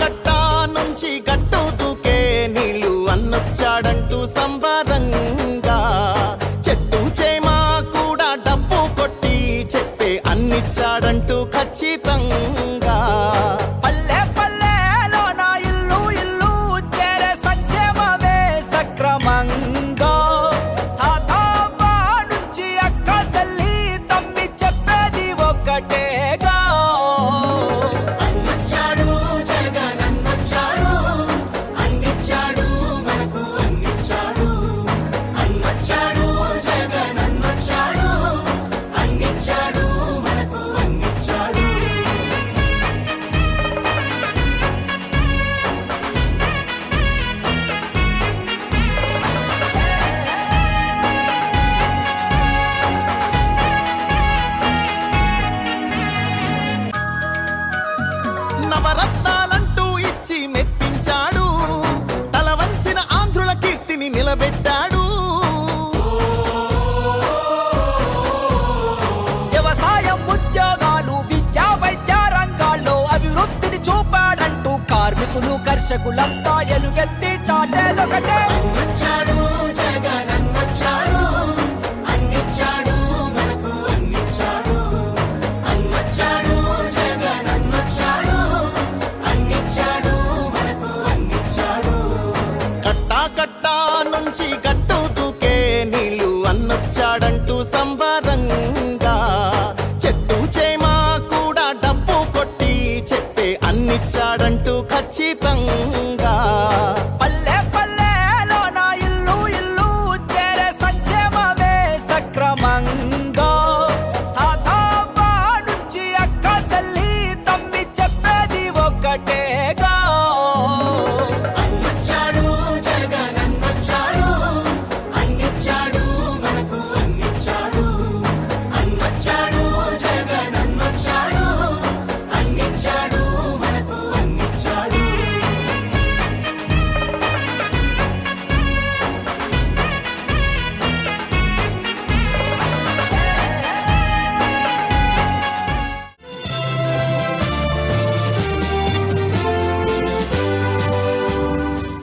కట్టా నుంచి అన్నొచ్చాడంటూ సంబరంగా. చెట్టు చేమా కూడా డబ్బు కొట్టి చెప్పే అన్నిచ్చాడంటూ ఖచ్చితంగా. నవరత్నాలంటూ ఇచ్చి మెప్పించాడు. తల వంచిన ఆంధ్రుల కీర్తిని నిలబెట్టాడు. వ్యవసాయం ఉద్యోగాలు విద్యా వైద్య రంగాల్లో అభివృద్ధిని చూపాడంటూ కార్మికులు కర్షకులంతా ఎలు నుంచి గట్టు నీళ్ళు అన్నొచ్చాడంటూ సంబరంగా. చెట్టు చేమా కూడా డబ్బు కొట్టి చెప్పే అన్నిచ్చాడంటూ ఖచ్చితంగా.